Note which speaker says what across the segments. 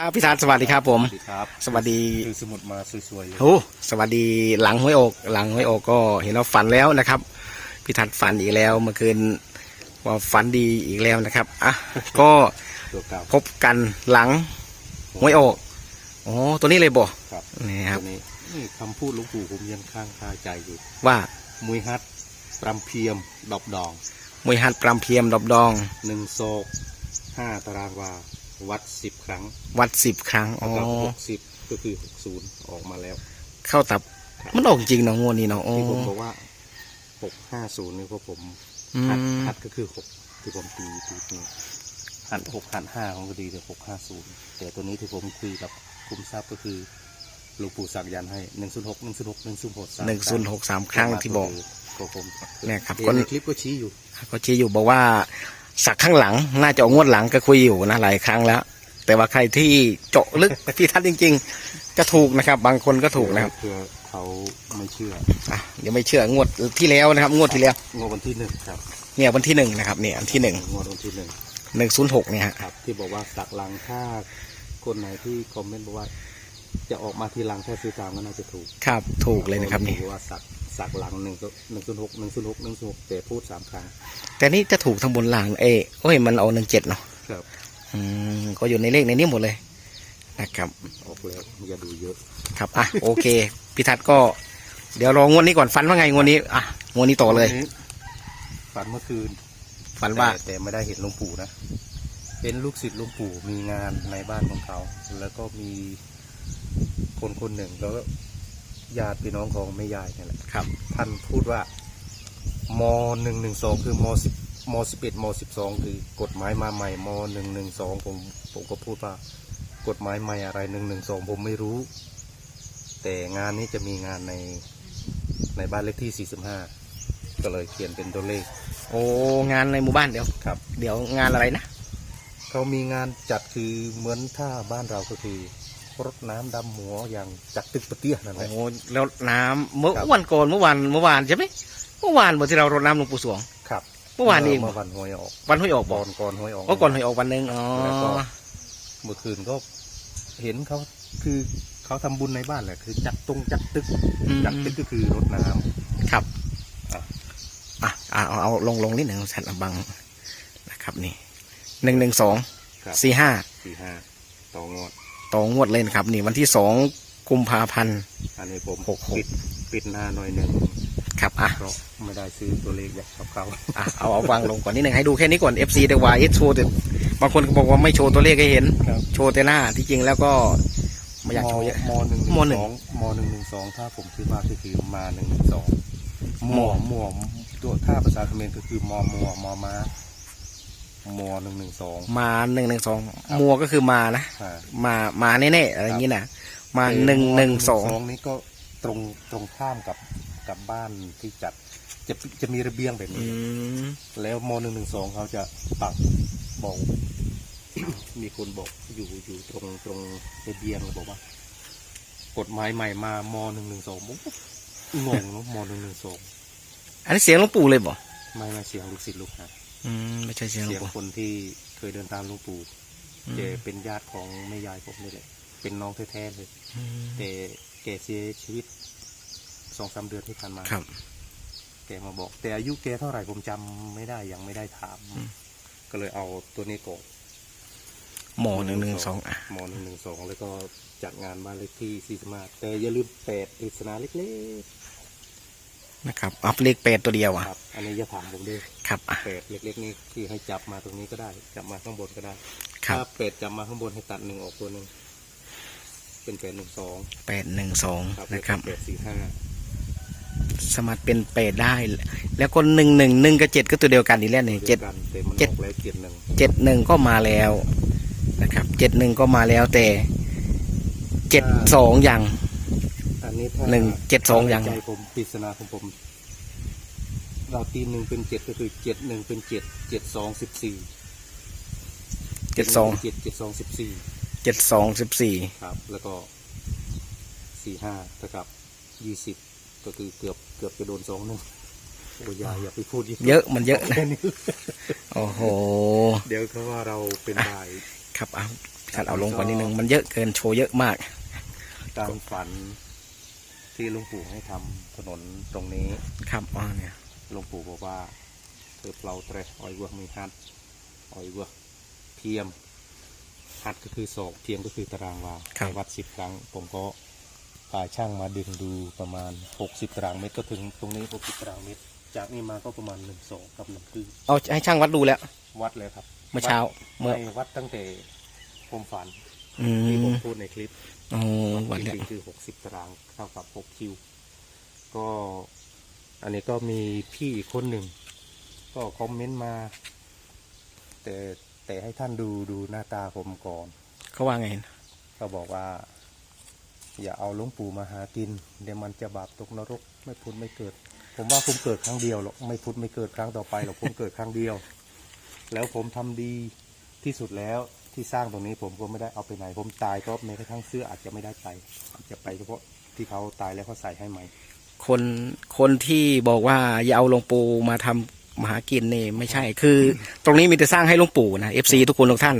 Speaker 1: ครับพี่ทัศน์สวัสดีครับผม
Speaker 2: สวัสดีครับ
Speaker 1: สวัสดี
Speaker 2: คือสมุดมาสวยๆเลย
Speaker 1: โอ้สวัสดีหลังห้วยอก หลังห้วยอกก็เห็นว่าฝันแล้วนะครับพี่ทัศน์ฝันอีกแล้วเมื่อคืนว่าฝันดีอีกแล้วนะครับอะก็
Speaker 2: ตัวเก่า
Speaker 1: พบกันหลังห้วยอกอ๋อตัวนี้เลยบ่
Speaker 2: ครับ
Speaker 1: นี่ครับ
Speaker 2: ตัวนี้นี่คำพูดหลวงปู่ผมยังข้างคาใจอยู่
Speaker 1: ว่า
Speaker 2: มุยฮัดปรำเพียมดอกดอง
Speaker 1: มวยหัดปรำเพียมดอบดอง
Speaker 2: หนึ่งโศกห้าตารางวา วัดสิบครั้ง
Speaker 1: วัดสิบครั้งอ๋อ
Speaker 2: แล้วก็หกสิบก็คือหกศูนย์ออกมาแล้ว
Speaker 1: เข้าตับ มันออกจริงเนาะงวดนี้เนาะอ๋อ
Speaker 2: ที่ผมบอกว่าหกห้าศูนย์นี่เพราะผม
Speaker 1: อื
Speaker 2: ฮัด
Speaker 1: ม
Speaker 2: ฮัดก็คือหกที่ผมตีตีนี่หันหกหันห้าของก็ดีแต่หกห้าศูนย์แต่ตัวนี้ที่ผมคุยกับคุมทรัพย์ก็คือหลวงปู่สักยันต์ให้หนึ่งศูนย์หกหนึ่งศูนย์หกหนึ่งศูนย์หก
Speaker 1: หนึ่งศูนย์หกสามครั้งที่บอก
Speaker 2: ก็ผม
Speaker 1: เนี่ยครับ
Speaker 2: เห็
Speaker 1: ก็
Speaker 2: นในคลิปก็ชี้อยู่
Speaker 1: ก็ชี้อยู่บอกว่า สักข้างหลัง น่าจะเอางวดหลังก็คุยอยู่นะหลายครั้งแล้ว แต่ว่าใครที่เจาะลึกพี่ทัศน์จริงๆจะถูกนะครับ บางคนก็ถูกนะครับ
Speaker 2: เพื่อเขาไม่เชื่อ
Speaker 1: อะเดี๋ยวไม่เชื่องวดที่แล้วนะครับ งวดที่แล้ว
Speaker 2: งวดวันที่หนึ่งครับ
Speaker 1: เนี่ยวันที่หนึ่งนะครับเนี่ยอันที่หนึ่ง
Speaker 2: งวดวันที่หนึ่ง
Speaker 1: หนึ่งศูนย์หกเนี่ยฮะ
Speaker 2: ครับ ที่บอกว่าสักหลังถ้าคนไหนที่คอมเมนต์บอกว่าจะออกมาทีหลังแค่ซื้อตามก็น่าจะถูก
Speaker 1: ครับ ถูกเลยนะครับนี่
Speaker 2: อกว่าสัก สักหลังหนึ่งก็หนึ่งศูนย์หกหนึ่งศูนย์หกหนึ่งศูนย์หกแต่พูดสามครั้ง
Speaker 1: แต่นี่จะถูกทั้งบนล่างเอยโอ้ยมันเอาหนึ่งเจ็ดเนาะ
Speaker 2: ครับ
Speaker 1: อืมก็อยู่ในเลขในนี้หมดเลยนะครับ
Speaker 2: ออกแล้วอย่าดูเยอะ
Speaker 1: ครับอะโอเคพี่ทัศน์ก็ เดี๋ยวรองวดนี้ก่อนฟันว่าไงงวดนี้อะงวดนี้ต่อเลย
Speaker 2: วันนี้ฝันเมื่อคืน
Speaker 1: ฟันว่า
Speaker 2: แต่แต่ไม่ได้เห็นหลวงปู่นะเป็นลูกศิษย์หลวงปู่มีงานในบ้านของเขา แล้วก็มีคนคนหนึ่งแล้วก็ ญาติพี่น้องของแม่ยายนี่แหละ
Speaker 1: ครับ
Speaker 2: ท่านพูดว่ามหนึ่งหนึ่งสองคือมสิบมสิบเอ็ดมสิบสองคือกฎหมายมาใหม่มหนึ่งหนึ่งสองผมผมก็พูดว่ากฎหมายใหม่อะไรหนึ่งหนึ่งสองผมไม่รู้ แต่งานนี้จะมีงานในในบ้านเลขที่สี่สิบห้าก็เลยเขียนเป็นตัวเลข
Speaker 1: โอ้งานในหมู่บ้านเดี๋ยว
Speaker 2: ครับ
Speaker 1: เดี๋ยวงานอะไรนะ
Speaker 2: เขามีงานจัดคือเหมือนถ้าบ้านเราก็คือ รดน้ำดำหัวอย่างจักตึกปะเตี้ยนั่นแห
Speaker 1: โอ้
Speaker 2: ละ
Speaker 1: แล้วน้ำเมื่อ
Speaker 2: ครับ
Speaker 1: วันก่อนเมื่อวานเมื่อวานใช่ไหมเมื่อวานวันที่เรารดน้ำหลวงปู่สวง
Speaker 2: ครับ
Speaker 1: เมื่อวานนี้เอง
Speaker 2: เมื่อวันหวยออก
Speaker 1: วันห้วยออก
Speaker 2: ก่
Speaker 1: บอ
Speaker 2: อกนก่อนหวยออก
Speaker 1: ก็ก่อนห้วยออกวันหนึ่งอ๋อ
Speaker 2: แล้วก็เมื่อคืนก็เห็นเขาคือเขาทำบุญในบ้านแหละคือ จัดตรงจัดตึก
Speaker 1: อืม
Speaker 2: จัดตึกก็คือรดน้ำ
Speaker 1: ครับ
Speaker 2: อะ
Speaker 1: อะอะเอาเอาลงลงนิดหนึ่งสันบังนะครับนี่หนึ่งหนึ่งสอง
Speaker 2: ครับ
Speaker 1: สี่ห้า
Speaker 2: สี่ห้าต่องวด
Speaker 1: ต่องวดเลยนะครับนี่วันที่สองกุมภาพันธ์
Speaker 2: อันนี้ผม
Speaker 1: หกหก
Speaker 2: ปิดปิดหน้าหน่อยหนึ่ง
Speaker 1: ครับอะ
Speaker 2: เพราะไม่ได้ซื้อตัวเลขอยากกับเขา
Speaker 1: อะเอาเอาวางลงก่อนนิดหนึ่งให้ดูแค่นี้ก่อน FC เดี๋ยววายโชว์แต่บางคนก็บอกว่าไม่โชว์ตัวเลขให้เห็น
Speaker 2: ครับ
Speaker 1: โชว์แต่หน้าที่จริงแล้วก็ไม่อยากโชว์เยอะ
Speaker 2: มหนึ่ง
Speaker 1: มหนึ่ง
Speaker 2: สองมหนึ่งหนึ่งสองถ้าผมคิดว่าก็คือมาหนึ่งหนึ่งสองหมอหมอตัวถ้าภาษาเขมรก็คือมอมัวมอม้า มอหนึ่งหนึ่งสอง
Speaker 1: มาหนึ่งหนึ่งสองมัวก็คือมานะ
Speaker 2: อ่า
Speaker 1: มามาแน่ๆอะไรอย่างนี้นะมาหนึ่งหนึ่งสอง
Speaker 2: นี้ก็ตรงตรงข้ามกับกับบ้านที่จัดจะจะมีระเบียงแบบ
Speaker 1: อื
Speaker 2: นี้
Speaker 1: ม
Speaker 2: แล้วมหนึ่งหนึ่งสองเขาจะปักบอก มีคนบอกอยู่อยู่ตรงตรงระเบียงเลยบอกว่า กฎหมายใหม่มามหนึ่งหนึ่งสองผมก็งงเนาะมหนึ่งหนึ่งสอง
Speaker 1: อันนี้เสียงหลวงปู่เลยบ่
Speaker 2: ไม่ไม่เสียงลูกศิษย์ลูกหา
Speaker 1: อืมไม่ใช่เสียงหลว
Speaker 2: เสีย
Speaker 1: ง
Speaker 2: ง
Speaker 1: ปู่
Speaker 2: คนที่เคยเดินตามหลวงปู่
Speaker 1: อืม
Speaker 2: แกเป็นญาติของแม่ยายผมนี่แหละ เป็นน้องแท้ๆเลย
Speaker 1: อืม
Speaker 2: แต่แกเสียชีวิตสองสามเดือนที่ผ่านมา
Speaker 1: ครับ
Speaker 2: แกมาบอก แต่อายุแกเท่าไหร่ผมจำไม่ได้ยังไม่ได้ถาม
Speaker 1: อืม
Speaker 2: ก็เลยเอาตัวนี้ก่อน
Speaker 1: หมอหนึ่งหนึ่งสองอะ
Speaker 2: มหนึ่งหนึ่งสองแล้วก็จัดงานบ้านเลขที่สี่สิบห้าแต่อย่าลืมแปดปริศนาเล็ก
Speaker 1: นะครับอัพเลขแปดตัวเดียว
Speaker 2: ๆ
Speaker 1: อะ
Speaker 2: ครับ อันนี้อย่าถามผมด้วย
Speaker 1: ครับอะ
Speaker 2: แปดเล็ก ๆ นี่คือให้จับมาตรงนี้ก็ได้ จับมาข้างบนก็ได้
Speaker 1: ครับ
Speaker 2: ถ้าแปดจับมาข้างบนให้ตัดหนึ่งออกตัวหนึ่งเป็นแปดหนึ่งสอง
Speaker 1: แปดหนึ่งสอง
Speaker 2: ครับ
Speaker 1: นะครับ
Speaker 2: แปดสี่ห้า
Speaker 1: สามารถเป็นแปดได้ แล้วก็หนึ่งหนึ่งหนึ่งกับเจ็ดก็ตัวเดียวกันอีกแล้วเนี่ย
Speaker 2: เดี
Speaker 1: เจ็
Speaker 2: ย
Speaker 1: ด
Speaker 2: วกันแต่มัน
Speaker 1: เจ็
Speaker 2: อ
Speaker 1: ด
Speaker 2: อกแล้วเจ็ดหนึ่ง
Speaker 1: เจ็ดหนึ่งก็มาแล้วนะครับเจ็ดหนึ่งก็มาแล้วแต่เจ็ดสองอย่าง
Speaker 2: อั นนี้ถ้า
Speaker 1: หนึ่งเจ็ดสองอย่าง
Speaker 2: ใจผมปริศนาของผม เราตีหนึ่งเป็นเจ็ดก็คือเจ็ดหนึ่งเป็นเจ็ดเจ็ดสองสิบสี่
Speaker 1: เจ็ดสอง
Speaker 2: เจ็ดเจ็ดสองสิบสี่
Speaker 1: เจ็ดสองสิบสี่
Speaker 2: ครับ แล้วก็สี่ห้าเท่ากับยี่สิบก็คือเกือบเกือบจะโดนสองหนึ่งโอ้ยอย่าอย่าไปพูด
Speaker 1: เยอะมันเยอะนะ
Speaker 2: แค่นี้
Speaker 1: โอ้โห
Speaker 2: เดี๋ยวเขาว่าเราเป็นบ่าย
Speaker 1: ครับเอาพี่ท่านเอาลงกว่านิดนึง มันเยอะเกินโชว์เยอะมาก
Speaker 2: การฝัน ที่หลุงปู่ให้ทำถนนตรงนี้
Speaker 1: ครับอ๋อเนี่ย
Speaker 2: หลวงปู่บอกว่าเธอเปล่าเตรออยเวอร์มีฮัดออยเวอร์เทียมฮัดก็คือศอกเทียมก็คือตารางวา
Speaker 1: ครับ
Speaker 2: ไปวัดสิบครั้ง ผมก็พาช่างมาดึงดูประมาณหกสิบตารางเมตรก็ถึงตรงนี้หกสิบตารางเมตร จากนี้มาก็ประมาณหนึ่งศอกกับหนึ่งคือ
Speaker 1: เอาให้ช่างวัดดูแล้ว
Speaker 2: วัดเลยครับ
Speaker 1: เมื่อเช้า
Speaker 2: วัด
Speaker 1: เมื่อ
Speaker 2: ไม่วัดตั้งแต่ผมฝัน
Speaker 1: อื
Speaker 2: ที่ผม
Speaker 1: ม
Speaker 2: พูดในคลิป
Speaker 1: อ๋อวั
Speaker 2: วั
Speaker 1: ด
Speaker 2: ด
Speaker 1: แล้ว
Speaker 2: จริงๆคือหกสิบตารางเท่ากับหกคิว ก็อันนี้ก็มีพี่อีกคนหนึ่ง ก็คอมเมนต์มา แต่แต่ให้ท่านดูดูหน้าตาผมก่อน
Speaker 1: เขาว่าไง
Speaker 2: เขาบอกว่า อย่าเอาหลวงปู่มาหากิน เดี๋ยวมันจะบาปตกนรก ไม่พุทธไม่เกิด ผมว่าผมเกิดครั้งเดียวหรอกไม่พุทธไม่เกิดครั้งต่อไปหรอกผมเกิดครั้งเดียว แล้วผมทำดีที่สุดแล้ว ที่สร้างตรงนี้ผมก็ไม่ได้เอาไปไหน ผมตายก็แม้กระทั่งเสื้ออาจจะไม่ได้ไปอาจจะไปเฉพาะที่เขาตายแล้วเขาใส่ให้ใหม่
Speaker 1: คนคนที่บอกว่าอย่าเอาหลวงปู่มาทำมาหากินนี่ไม่ใช่ คือ ตรงนี้มีแต่สร้างให้หลวงปู่นะเอฟซีทุกคนทุกท่าน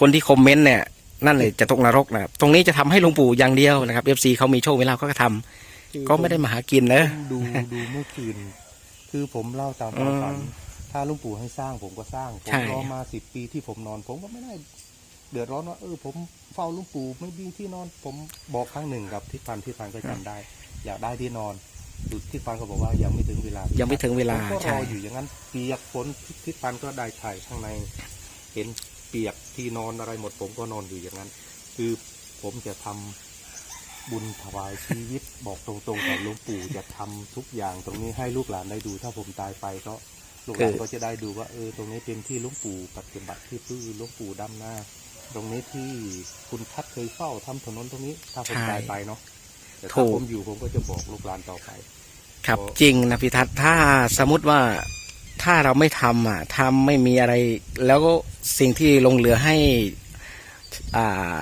Speaker 1: คนที่คอมเมนต์เนี่ยนั่นเลยจะตกนรกนะครับตรงนี้จะทำให้หลวงปู่อย่างเดียวนะครับเอฟซีเขามีโชคเวลาเขาก็ทำก็ไม่ได้มาหากินนะ
Speaker 2: ดูดูเมื่อคืน คือผมเล่าตามความฝัน
Speaker 1: อืม
Speaker 2: ถ้าหลุงปู่ให้สร้างผมก็สร้าง ผม
Speaker 1: ใช่
Speaker 2: รอมาสิบปีที่ผมนอน ผมก็ไม่ได้ เดือดร้อนว่าเออผมเฝ้าหลุงปู่ไม่มีที่นอน ผมบอกครั้งหนึ่งกับทิศพันธ์ทิศพันธ์ก็จำได้ อยากได้ที่นอนทิศพันธ์ก็บอกว่ายังไม่ถึงเวลา
Speaker 1: ยั
Speaker 2: ยัง
Speaker 1: ไม่ถึงเวลา
Speaker 2: ผมก็ร
Speaker 1: ใช่
Speaker 2: ออยู่อย่างนั้นเปียกฝนทิศพันธ์ก็ได้ถ่ายข้างใน เห็นเปียกที่นอนอะไรหมด ผมก็นอนอยู่อย่างนั้น คือผมจะทำบุญถวายชีวิต บอกตรงๆกับหลวงปู่จะทำทุกอย่างตรงนี้ให้ลูกหลานได้ดู ถ้าผมตายไปก็ลูกหลาน
Speaker 1: คือ
Speaker 2: ก็จะได้ดูว่าเออตรงนี้เป็นที่หลวงปู่ปฏิบัติที่พื้นหลวงปู่ดำหน้า ตรงนี้ที่คุณทัดเคยเฝ้าทำถนนตรงนี้ ถ้าผมตายไปเนาะแต่ถ้าผมอยู่ผมก็จะบอกลูกหลานต่อไป
Speaker 1: ครับ
Speaker 2: เพราะ
Speaker 1: จริงนะพิทัศน์ถ้าสมมติว่าถ้าเราไม่ทำอะทำไม่มีอะไร แล้วก็สิ่งที่ลงเหลือให้อ่า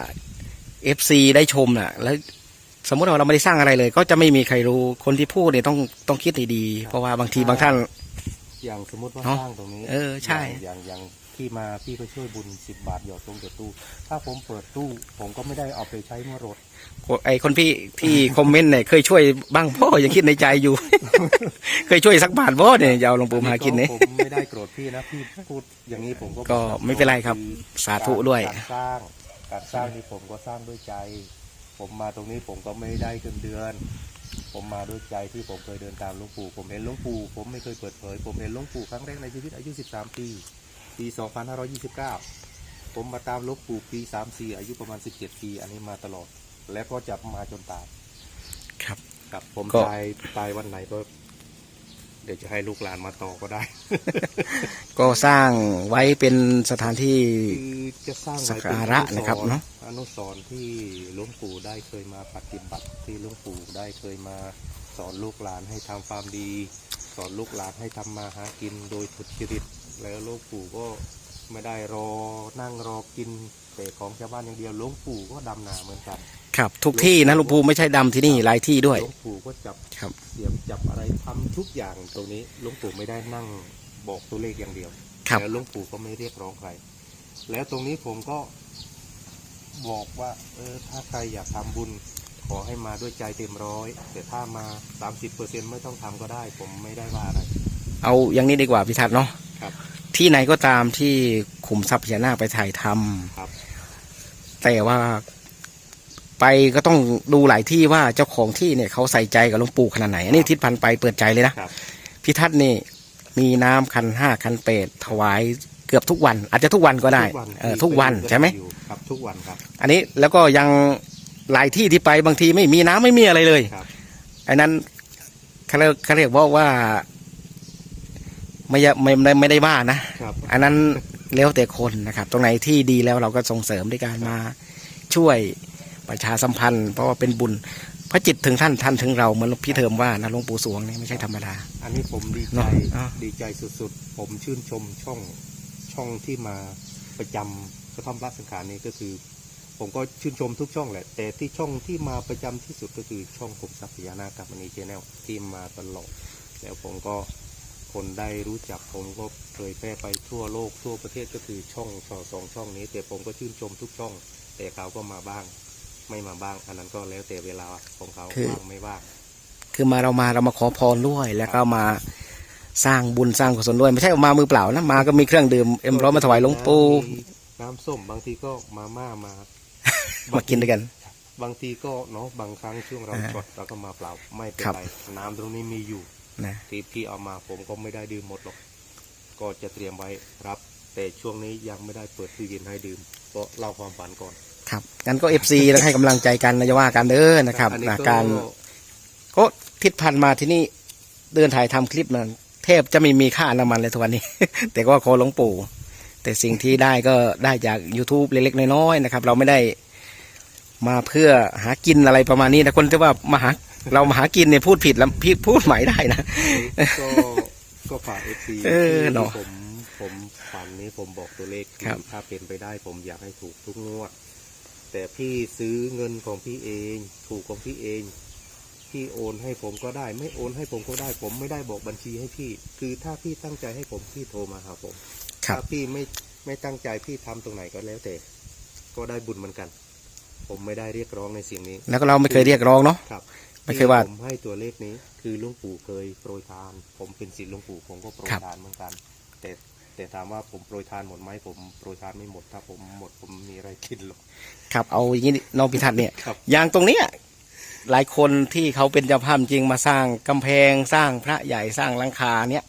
Speaker 1: เอฟซีได้ชมน่ะ แล้วสมมติว่าเราไม่ได้สร้างอะไรเลย ก็จะไม่มีใครรู้คนที่พูดเนี่ยต้องต้องคิดให้ดีเพราะว่าบางทีบางท่าน
Speaker 2: อย่างสมมติว่า
Speaker 1: เนอะ
Speaker 2: สร้างตรงนี้
Speaker 1: เออใช่
Speaker 2: อย่างอย่างอย่าง ที่มาพี่ก็ช่วยบุญสิบบาทหยอดตรงเดือตู้ ถ้าผมเปิดตู้ ผมก็ไม่ได้เอาไปใช้เมื่อรถ
Speaker 1: ไอคนพี่ที่คอมเมนต์เนี่ยเคยช่วยบ้างพ่อยังคิดในใจอยู่ เคยช่วยสักบาทบ่เนี่ยอยาวหลวงปู่มาหากินเนี่ย
Speaker 2: ผมไม่ได้โกรธพี่นะพี่พูดอย่างนี้ผมก็
Speaker 1: ก็ไม่เป็นไรครับ
Speaker 2: อ
Speaker 1: สาธุด้วย
Speaker 2: การสร้างการสร้างนี่ผมก็สร้างด้วยใจ ผมมาตรงนี้ผมก็ไม่ได้เงินเดือนผมมาด้วยใจที่ผมเคยเดินตามหลวงปู่ ผมเห็นหลวงปู่ ผมไม่เคยเปิดเผย ผมเห็นหลวงปู่ครั้งแรกในชีวิตอายุ 13 ปี ปี 2529 ผมมาตามหลวงปู่ปี 34 อายุประมาณ 17 ปี อันนี้มาตลอด และก็จะมาจนตาย
Speaker 1: ครับ
Speaker 2: ครับ ผม
Speaker 1: ก็
Speaker 2: ตายตายวันไหนก็ เดี๋ยวจะให้ลูกหลานมาต่อก็ได้
Speaker 1: ก็สร้างไว้เป็นสถานที่
Speaker 2: คือจะสร้างไว้
Speaker 1: สักการะนะครับเนอะ
Speaker 2: อนุสรณ์ที่หลวงปู่ได้เคยมาปฏิบัติที่หลวงปู่ได้เคยมาสอนลูกหลานให้ทำความดี สอนลูกหลานให้ทำมาหากินโดยสุจริต แล้วหลวงปู่ก็ไม่ได้รอนั่งรอกินแต่ของชาวบ้านอย่างเดียวหลวงปู่ก็ดำนาเหมือนกัน
Speaker 1: ครับทุกที่นะหลวงปู่ไม่ใช่ดำที่นี่หลายที่ด้วย
Speaker 2: หลวงปู่ก็จับ
Speaker 1: ครับ
Speaker 2: เสียบจับอะไรทำทุกอย่างตรงนี้หลวงปู่ไม่ได้นั่งบอกตัวเลขอย่างเดียว
Speaker 1: ครับ
Speaker 2: แล้วหลวงปู่ก็ไม่เรียกร้องใคร แล้วตรงนี้ผมก็บอกว่า เออถ้าใครอยากทำบุญ ขอให้มาด้วยใจเต็มร้อยแต่ถ้ามา 30เปอร์เซ็นไม่ต้องทำก็ได้ ผมไม่ได้ว่าอะไร
Speaker 1: เอาอย่างนี้ดีกว่าพิทัศน์เนาะ
Speaker 2: ครับ
Speaker 1: ที่ไหนก็ตามที่ขุมทรัพย์พญานาคไปถ่ายทำ
Speaker 2: ครับ
Speaker 1: แต่ว่าไปก็ต้องดูหลายที่ว่าเจ้าของที่เนี่ยเขาใส่ใจกับหลวงปู่ขนาดไหนอันนี้ทิศพันธ์ไปเปิดใจเลยนะครับพิทัศน์นี่มีน้ำคันห้าคันเปดถวายเกือบทุกวัน อาจจะทุกวันก็ได้
Speaker 2: ทุกวัน
Speaker 1: เออทุกวันใช่ไหม
Speaker 2: อยู่ครับทุกวันครับ
Speaker 1: อันนี้แล้วก็ยัง หลายที่ที่ไปบางทีไม่มีน้ำไม่มีอะไรเลย
Speaker 2: ครับ
Speaker 1: อันนั้นเขาเรียกเขาเรียกว่าว่าไม่ยะไม่ไม่ไม่ได้ว่านะ
Speaker 2: ครับ
Speaker 1: อันนั้นแล้วแต่คนนะครับ ตรงไหนที่ดีแล้วเราก็ส่งเสริมด้วยการมาช่วยประชาสัมพันธ์ เพราะว่าเป็นบุญพระจิตถึงท่านท่านถึงเราเหมือนพี่เทิมว่านะหลวงปู่สวงเนี่ยไม่ใช่ธรรมดา
Speaker 2: อันนี้ผมดี
Speaker 1: เน
Speaker 2: ใจ
Speaker 1: อะอะ
Speaker 2: ดีใจสุดๆ ผมชื่นชมช่องช่องที่มาประจำกระท่อมรัสังขารนี้ก็คือ ผมก็ชื่นชมทุกช่องแหละ แต่ที่ช่องที่มาประจำที่สุดก็คือช่องผมทรัพยานาคกับมณีเจแนลที่มาตลอดแล้วผมก็คนได้รู้จักผมก็เผยแพร่ไปทั่วโลกทั่วประเทศก็คือช่องสองสองช่องนี้ แต่ผมก็ชื่นชมทุกช่อง แต่เขาก็มาบ้าง ไม่มาบ้าง อันนั้นก็แล้วแต่เวลาของเขา
Speaker 1: คือ
Speaker 2: ว่างไม่ว่าง
Speaker 1: คือมาเรามาเรามาขอพรด้วยแล้วก็มาสร้างบุญสร้างกุศลด้วยไม่ใช่มามือเปล่านะมาก็มีเครื่องดื่มเอ็มร้อยมาถวายหลวงปู่
Speaker 2: มีน้ำส้มบางทีก็มาม่ามา
Speaker 1: มากินด้วยกัน
Speaker 2: บางทีก็เนาะบางครั้งช่วงเรา
Speaker 1: อ่า
Speaker 2: ช็อตเราก็มาเปล่าไม่เป็น
Speaker 1: ครับ
Speaker 2: ไรน้ำตรงนี้มีอยู่
Speaker 1: นะ
Speaker 2: ที่พี่เอามาผมก็ไม่ได้ดื่มหมดหรอก ก็จะเตรียมไว้รับ แต่ช่วงนี้ยังไม่ได้เปิดตู้เย็นให้ดื่มเพราะเล่าความฝันก่อน
Speaker 1: ครับงั้นก็เอฟซีแล้วให้กำลังใจกันนะจะว่ากันเด้อนะครับ
Speaker 2: อันนี้
Speaker 1: นะ
Speaker 2: ก็
Speaker 1: การก็ทิศพันมาที่นี่เดินถ่ายทำคลิปมันแทบจะไม่มีค่าน้ำมันเลยทุกวันนี้ แต่ก็ขอหลวงปู่ แต่สิ่งที่ได้ก็ได้จาก YouTube เล็กๆน้อยๆนะครับ เราไม่ได้ มาเพื่อหากินอะไรประมาณนี้นะคนที่ว่ามาหาเรามาหากินเนี่ยพูดผิดแล้วพี่พูดใหม่ได้นะ
Speaker 2: ก็ก็ฝากเอฟซี
Speaker 1: เออเนอะ
Speaker 2: ผมผมฝันนี้ผมบอกตัวเลข
Speaker 1: ครับ
Speaker 2: ถ้าเป็นไปได้ผมอยากให้ถูกทุกงวด แต่พี่ซื้อเงินของพี่เอง ถูกของพี่เอง พี่โอนให้ผมก็ได้ ไม่โอนให้ผมก็ได้ ผมไม่ได้บอกบัญชีให้พี่ คือถ้าพี่ตั้งใจให้ผมพี่โทรมาหาผม
Speaker 1: ครับ
Speaker 2: ถ้าพี่ไม่ไม่ตั้งใจพี่ทำตรงไหนก็แล้วแต่ ก็ได้บุญเหมือนกัน ผมไม่ได้เรียกร้องในสิ่งนี้
Speaker 1: แล้วก็เราไม่เคยเรียกร้องเนาะ
Speaker 2: ครับ
Speaker 1: ไม่เคยว่า
Speaker 2: ที่ผมให้ตัวเลขนี้ คือหลุงปู่เคยโปรยทาน ผมเป็นศิษย์หลุงปู่ผมก็โปรย
Speaker 1: ครับ
Speaker 2: ทานเหมือนกัน แต่แต่ถามว่าผมโปรยทานหมดไหมผมโปรยทานไม่หมดถ้าผมหมดผมมีอะไรกินหรอก
Speaker 1: ครับเอาอย่างนี้น้องพิทัศน์เนี่ย
Speaker 2: ครับ
Speaker 1: อย่างตรงเนี้ยหลายคนที่เขาเป็นเจ้าภาพจริงมาสร้างกำแพงสร้างพระใหญ่สร้างหลังคาเนี่ย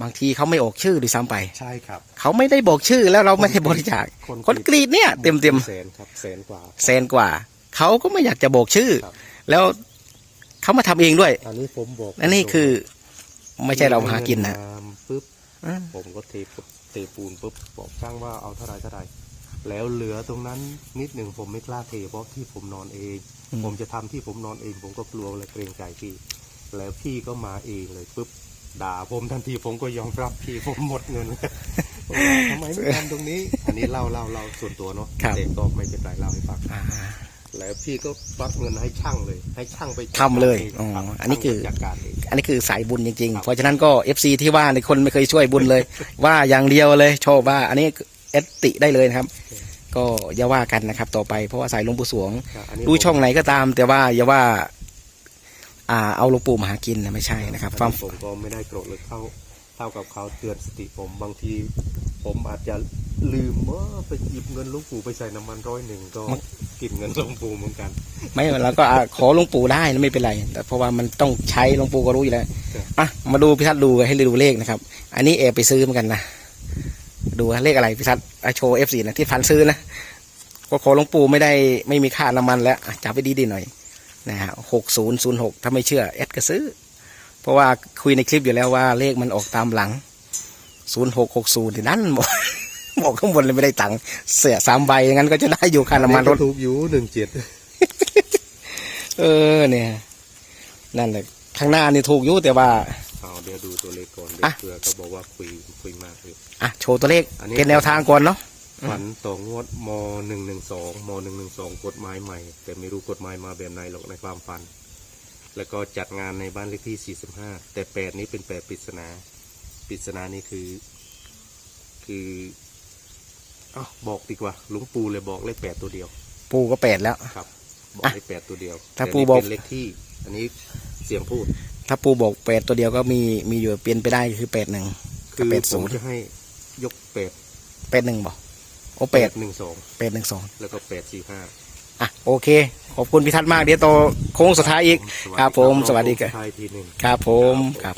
Speaker 1: บางทีเขาไม่ออกชื่อด้วยซ้ำไป
Speaker 2: ใช่ครับ
Speaker 1: เขาไม่ได้บอกชื่อแล้วเราไม่ได้บริจาค
Speaker 2: คน
Speaker 1: คนกรีดเนี่ยเต็มเต็ม
Speaker 2: แสนครับแสนกว่า
Speaker 1: ๆแสนกว่า เขาก็ไม่อยากจะบอกชื่อ
Speaker 2: ครับ
Speaker 1: แล้วเขามาทำเองด้วย
Speaker 2: อันนี้ผมบอก
Speaker 1: อันนี้คือไม่ใช่เราหากินนะ
Speaker 2: เงิมาปุ๊บ
Speaker 1: อืม
Speaker 2: ผมก็เทปุ๊บเทปูนปุ๊บบอกช่างว่าเอาเท่าไรเท่าไรแล้วเหลือตรงนั้นนิดหนึ่งผมไม่กล้าเทเพราะที่ผมนอนเอง ผมจะทำที่ผมนอนเอง ผมก็กลัวและเกรงใจพี่ แล้วพี่ก็มาเองเลยปุ๊บ ด่าผมทันทีผมก็ยอมรับพี่ผมหมดเงินเลยผมว่าทำไมไม่ทำตรงนี้ อันนี้เล่าเล่าเล่าส่วนตัวเนาะ
Speaker 1: ครับ
Speaker 2: แต่ก็ไม่เป็นไรเล่าให้ฟัง
Speaker 1: อ่า
Speaker 2: แล้วพี่ก็ฟักเงินให้ช่างเลย ให้ช่างไปจัด
Speaker 1: ทำเลย
Speaker 2: การง
Speaker 1: อ๋อ
Speaker 2: รับ
Speaker 1: อันนี้คือ
Speaker 2: ช่างไปจัดการเอง
Speaker 1: อันนี้คือสายบุญจริง
Speaker 2: ครั
Speaker 1: ๆ
Speaker 2: บ
Speaker 1: เพราะฉะนั้นก็เอฟซีที่ว่าในคนไม่เคยช่วยบุญเลย ว่าอย่างเดียวเลยโชว์ว่า อันนี้เอสติได้เลยนะครับ ก็อย่าว่ากันนะครับ ต่อไปเพราะว่าสายหลวงปู่สวง
Speaker 2: ครับอันนี้
Speaker 1: ดูช่องไหนก็ตาม แต่ว่าอย่าว่า อ่าเอาหลวงปู่มาหากินนะไม่ใช่นะครับ
Speaker 2: อั
Speaker 1: ความ
Speaker 2: ผมก็ไม่ได้โกรธเลยเท่าเท่ากับเขาเตือนสติผมบางที ผมอาจจะลืมว่าไปหยิบเงินหลุงปู่ไปใส่น้ำมันร้อยหนึ่งก็กินเงินหลุงปู่เหมือนกัน
Speaker 1: ไม่เราก็อะขอหลวงปู่ได้นะไม่เป็นไรแต่เพราะว่ามันต้องใช้หลวงปู่ก็รู้อยู่แล้ว
Speaker 2: ครับ
Speaker 1: อะมาดูพิทัศน์ดูให้ดูเลขนะครับ อันนี้แอบไปซื้อเหมือนกันนะดูว่าเลขอะไรพิทัศน์อะโชว์เอฟซีนะที่พันซื้อนะก็ขอหลวงปู่ไม่ได้ไม่มีค่าน้ำมันแล้วอะจับไปดีๆหน่อย นะฮะหกศูนย์ศูนย์หกถ้าไม่เชื่อเอดก็ซื้อ เพราะว่าคุยในคลิปอยู่แล้วว่าเลขมันออกตามหลังศูนย์หกหกศูนย์ที่นั่นบอกบอกข้างบนเลยไม่ได้ตังค์เสียสามใบอย่างนั้นก็จะได้อยู่ค่าน้ำมันรถ
Speaker 2: ถูกอยู่หนึ่งเจ็ด
Speaker 1: เออเนี่ย นั่นแหละข้างหน้านี่ถูกอยู่แต่ว่า
Speaker 2: เอาเดี๋ยวดูตัวเลขก่อนเดี๋ย
Speaker 1: อะ
Speaker 2: วเผื่อเขาบอกว่าคุยคุยมากเลย
Speaker 1: อะโชว์ตัวเลข
Speaker 2: อันนี้
Speaker 1: เป็นแนวทางก่อนเนาะ
Speaker 2: ฝันต่องวดมหนึ่งหนึ่งสองมหนึ่งหนึ่งสองกฎหมายใหม่ แต่ไม่รู้กฎหมายมาแบบไหนหรอกในความฝัน แล้วก็จัดงานในบ้านเลขที่45แต่แปดนี้เป็นแปดปริศนาปริศนานี่คือ คืออ้าวบอกดีกว่าหลุงปู่เลยบอกเลขแปดตัวเดียว
Speaker 1: ปูก็แปดแล้ว
Speaker 2: ครับ บอก
Speaker 1: อะ
Speaker 2: เลขแปดตัวเดียว
Speaker 1: ถ้า
Speaker 2: แต่
Speaker 1: ปู่
Speaker 2: นี่
Speaker 1: บอก
Speaker 2: เป็นเลขที่ อันนี้เสียงพูด
Speaker 1: ถ้าปูบอกแปดตัวเดียวก็มีมีอยู่เปลี่ยนไปได้คือแปดหนึ่ง
Speaker 2: คือ
Speaker 1: แปด
Speaker 2: ผ
Speaker 1: ศู
Speaker 2: ม
Speaker 1: นย์
Speaker 2: จะให้ยกแปด
Speaker 1: แปดหนึ่งบอกโอ้แปด
Speaker 2: หนึ่งสอง
Speaker 1: แปดหนึ่งสอง
Speaker 2: แล้วก็แปดสี่ห้า
Speaker 1: อะโอเค ขอบคุณพิทัศน์มากเดี๋ยวโตโค้งสุดท้ายอีก ครับผมสวัสดีครับ
Speaker 2: ท้ายทีหนึ่ง
Speaker 1: ครับผมครับ